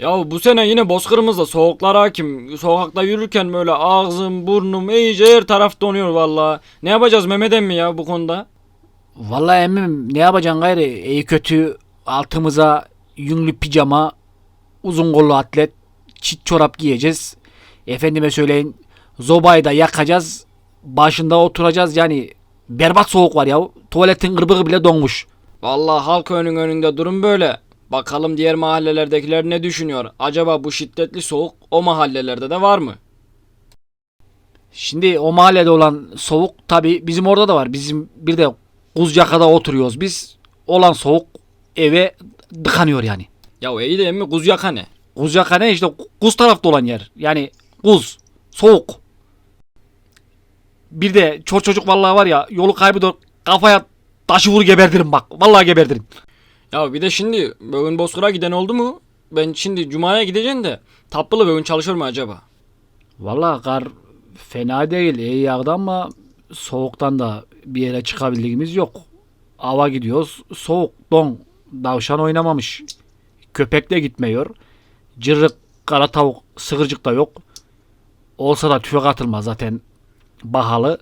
Ya bu sene yine bozkırımızda soğuklar hakim. Sokakta yürürken böyle ağzım, burnum iyice her taraf donuyor vallahi. Ne yapacağız Mehmet emmi ya bu konuda? Vallahi emmim ne yapacaksın gayrı? İyi kötü altımıza yünlü pijama, uzun kollu atlet, çit çorap giyeceğiz. Efendime söyleyin zobayı da yakacağız. Başında oturacağız yani berbat soğuk var ya. Tuvaletin gırbığı bile donmuş. Vallahi halk önün önünde durum böyle. Bakalım diğer mahallelerdekiler ne düşünüyor? Acaba bu şiddetli soğuk o mahallelerde de var mı? Şimdi o mahallede olan soğuk tabi bizim orada da var. Bizim bir de Kuzcaka'da oturuyoruz biz. Olan soğuk eve dıkanıyor yani. Ya iyi de emmi kuz yaka ne? Kuzcaka ne işte Kuz tarafta olan yer. Yani Kuz, soğuk. Bir de çor çocuk vallahi var ya yolu kaybeder kafaya taşı vur gebertirim bak. Vallahi gebertirim. Ya bir de şimdi bugün Bozkır'a giden oldu mu? Ben şimdi Cuma'ya gideceğim de Taplılı bugün çalışır mı acaba? Vallahi kar fena değil iyi yağdı ama soğuktan da bir yere çıkabildiğimiz yok. Ava gidiyoruz soğuk don davşan oynamamış. Köpek de gitmiyor. Cırrık kara tavuk sığırcık da yok. Olsa da tüfek atılmaz zaten bahalı.